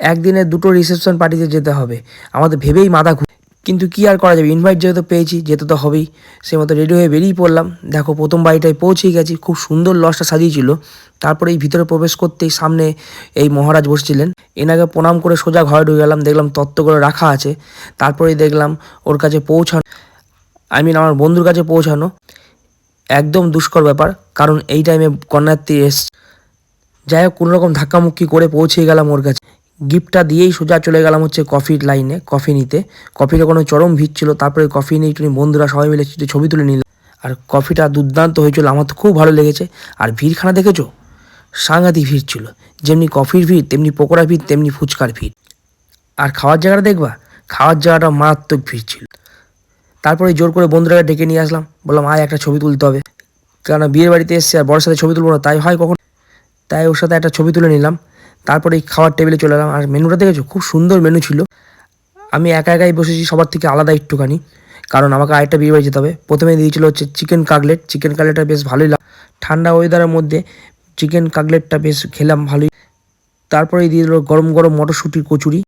একদিনে দুটো রিসেপশন পার্টিতে যেতে হবে। আমাদের ভেবেই মাথা ঘুরে কিন্তু কি আর করা যাবে? ইনভাইট যেহেতু পেয়েছি, যেতে তো হবেই। সে মতো রেডি হয়ে বেরিয়ে পড়লাম। দেখো, প্রথম বাড়িটায় পৌঁছেই গেছি। খুব সুন্দর লজটা সাজিয়েছিল। তারপরে এই ভিতরে প্রবেশ করতেই সামনে এই মহারাজ বসছিলেন। এনাকে প্রণাম করে সোজা ঘরে ঢুকে গেলাম। দেখলাম তত্ত্বগুলো রাখা আছে। তারপরেই দেখলাম ওর কাছে পৌঁছানো আই মিন আমার বন্ধুর কাছে পৌঁছানো একদম দুষ্কর ব্যাপার। কারণ এই টাইমে কন্যাত্রী এস যাই হোক, কোনোরকম ধাক্কামুক্কি করে পৌঁছে গেলাম ওর কাছে। গিফটটা দিয়েই সোজা চলে গেলাম হচ্ছে কফির লাইনে, কফি নিতে। কফিতে কোনো চরম ভিড় ছিল, তারপরে কফি নিয়ে একটু বন্ধুরা সবাই মিলে ছবি তুলে নিলাম। আর কফিটা দুর্দান্ত হয়েছিল, আমার তো খুব ভালো লেগেছে। আর ভিড়খানা দেখেছ? সাংঘাতিক ভিড় ছিল। যেমনি কফির ভিড়, তেমনি পকোড়া ভিড়, তেমনি ফুচকার ভিড়। আর খাওয়ার জায়গাটা দেখবা? খাওয়ার জায়গাটা মারাত্মক ভিড় ছিল। তারপরে জোর করে বন্ধুরাকে ডেকে নিয়ে আসলাম। বললাম, আয়, একটা ছবি তুলতে হবে। কেননা বিয়ের বাড়িতে এসছে আর বড়ের সাথে ছবি তুলবো না, তাই হয় কখন? তাই ওর সাথে একটা ছবি তুলে নিলাম। তারপরে এই খাওয়ার টেবিলে চলে এলাম। আর মেনুটা দেখেছ? খুব সুন্দর মেনু ছিল। আমি একা একাই বসেছি, সবার থেকে আলাদা একটুখানি। কারণ আমাকে আরেকটা বিয়ে বাড়ি যেতে হবে। প্রথমে দিয়েছিল হচ্ছে চিকেন কাকলেট চিকেন কাকলেটটা বেশ ভালোই লাগ ঠান্ডা ওয়েদারের মধ্যে চিকেন কাকলেটটা বেশ খেলাম ভালোই। তারপরে দিয়ে দিল গরম গরম মটরশুঁটির কচুরি।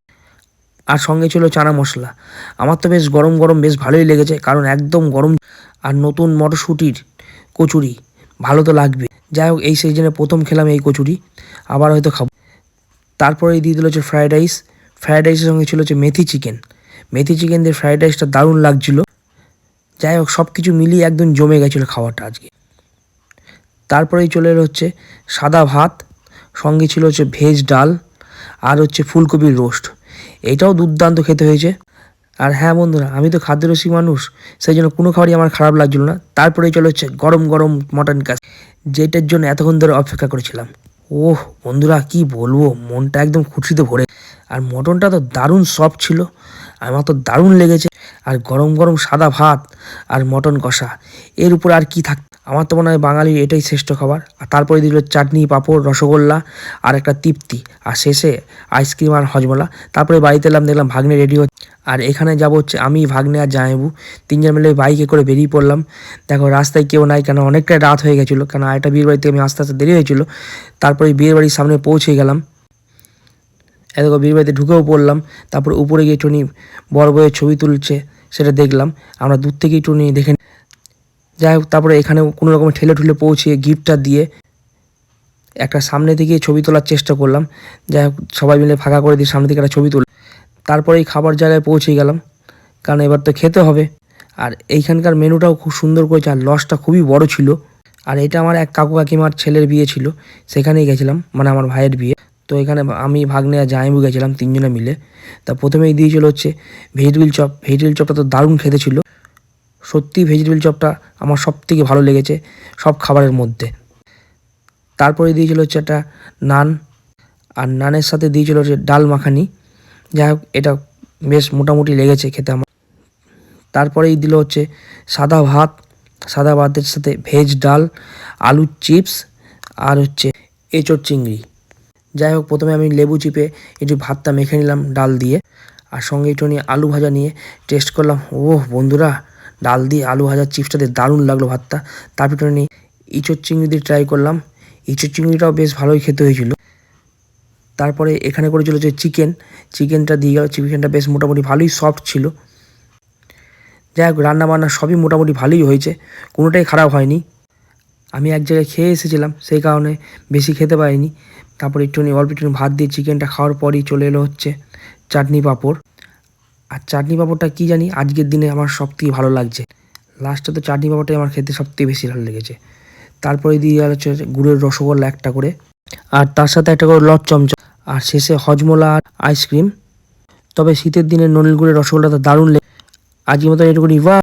আর সঙ্গে ছিল চানা মশলা। আমার তো বেশ গরম গরম বেশ ভালোই লেগেছে, কারণ একদম গরম। আর নতুন মটরশুঁটির কচুরি, ভালো তো লাগবে। যাই হোক, এই সিজনে প্রথম খেলাম এই কচুরি। আবার হয়তো খাব। তারপরে দিয়ে দিল হচ্ছে ফ্রায়েড রাইস ফ্রায়েড রাইসের সঙ্গে ছিল হচ্ছে মেথি চিকেন মেথি চিকেন দিয়ে ফ্রায়েড রাইসটা দারুণ লাগছিল। যাই হোক সব কিছু মিলিয়ে একদম জমে গেছিল খাবারটা আজকে। তারপরেই চলে এলো হচ্ছে সাদা ভাত, সঙ্গে ছিল হচ্ছে ভেজ ডাল আর হচ্ছে ফুলকপির রোস্ট এটাও দুর্দান্ত খেতে হয়েছে। আর হ্যাঁ বন্ধুরা, আমি তো খাদ্যরসিক মানুষ সেই জন্য কোনো খাবারই আমার খারাপ লাগছিল না। তারপরেই চলে হচ্ছে গরম গরম মটন কাজ যেটার জন্য এতক্ষণ ধরে অপেক্ষা করেছিলাম। ওহ, বন্ধুরা কি বলব? মনটা একদম খুশিতে ভরে আর মটনটা তো দারুণ সফট ছিল। আমার তো দারুণ লেগেছে। আর গরম গরম সাদা ভাত আর মটন কষা। এর উপর আর কি থাক আমার তো মনে হয় বাঙালির এটাই শ্রেষ্ঠ খাবার। আর তারপরে দিল চাটনি, পাঁপড়, রসগোল্লা আর একটা তৃপ্তি। আর শেষে আইসক্রিম আর হজমলা। তারপরে বাড়িতে এলাম, দেখলাম ভাগ্নে রেডি হচ্ছে। আর এখানে যাব হচ্ছে আমি, ভাগ্নে আর জামাইবু তিনজন মিলে বাইকে করে বেরিয়ে পড়লাম। দেখো রাস্তায় কেউ নাই, কেন অনেকটাই রাত হয়ে গেছিল। কেন আরেকটা বিয়ের বাড়িতে আমি আস্তে আস্তে দেরি হয়েছিল। তারপরে বিয়ের বাড়ির সামনে পৌঁছে গেলাম। এত বিয়ের বাড়িতে ঢুকেও পড়লাম। তারপর উপরে গিয়ে টনি বড় বইয়ের ছবি তুলছে, সেটা দেখলাম। আমরা দূর থেকেই টনি দেখে যাই হোক, তারপরে এখানে কোনো রকম ঠেলে ঠুলে পৌঁছিয়ে গিফটটা দিয়ে একটা সামনে থেকে ছবি তোলার চেষ্টা করলাম। যাই হোক, সবাই মিলে ফাঁকা করে দিয়ে সামনে থেকে একটা ছবি তুল তারপরে এই খাবার জায়গায় পৌঁছে গেলাম। কারণ এবার তো খেতে হবে। আর এইখানকার মেনুটাও খুব সুন্দর করেছে, আর লসটা খুবই বড় ছিল। আর এটা আমার এক কাকু কাকিমার ছেলের বিয়ে ছিল, সেখানেই গেছিলাম মানে আমার ভাইয়ের বিয়ে। তো এখানে আমি, ভাগ্নে আর জামাইবু গেছিলাম তিনজনে মিলে। তা প্রথমেই দিয়েছিল হচ্ছে ভেজিটেবিল চপ। ভেজিটেবিল চপটা তো দারুণ খেতে ছিল। সত্যি ভেজিটেবিল চপটা আমার সব থেকে ভালো লেগেছে সব খাবারের মধ্যে। তারপরে দিয়েছিল হচ্ছে একটা নান, আর নানের সাথে দিয়েছিল হচ্ছে ডাল মাখানি। যাই হোক, এটা বেশ মোটামুটি লেগেছে খেতে আমার। তারপরেই দিল হচ্ছে সাদা ভাত, সাদা ভাতের সাথে ভেজ ডাল, আলুর চিপস আর হচ্ছে এঁচোড় চিংড়ি। যাই হোক, প্রথমে আমি লেবু চিপে একটু ভাতটা মেখে নিলাম ডাল দিয়ে, আর সঙ্গে একটু নিয়ে আলু ভাজা নিয়ে টেস্ট করলাম। ওহ, বন্ধুরা! ডাল দিয়ে আলু ভাজার চিপসটাতে দারুণ লাগল ভাতটা। তারপর একটু নিয়ে ইঁচড় চিংড়ি দিয়ে ট্রাই করলাম। ইঁচড় চিংড়িটাও বেশ ভালোই খেতে হয়েছিল। তারপরে এখানে করেছিল যে চিকেন চিকেনটা দিয়ে গেল চিকেনটা বেশ মোটামুটি ভালোই সফট ছিল। যাই হোক রান্না বান্না সবই মোটামুটি ভালোই হয়েছে। কোনোটাই খারাপ হয়নি। আমি এক জায়গায় খেয়ে এসেছিলাম, সেই কারণে বেশি খেতে পারিনি। তারপরে একটুখানি, অল্প একটুখানি ভাত দিয়ে চিকেনটা খাওয়ার পরই চলে এলো হচ্ছে চাটনি পাঁপড়। আর চাটনি পাঁপড়টা কী জানি আজকের দিনে আমার সবথেকে ভালো লাগছে। লাস্টে তো চাটনি পাঁপড়টাই আমার খেতে সবথেকে বেশি ভালো লেগেছে। তারপরে দিয়ে হচ্ছে গুড়ের রসগোল্লা একটা করে। আর তার সাথে একটা করে লট চমচম। আর শেষে হজমোলা আর আইসক্রিম তবে শীতের দিনে ননীল গুড়ের রসগোল্লাটা দারুণ আজকের মতো এটুকুনি। বা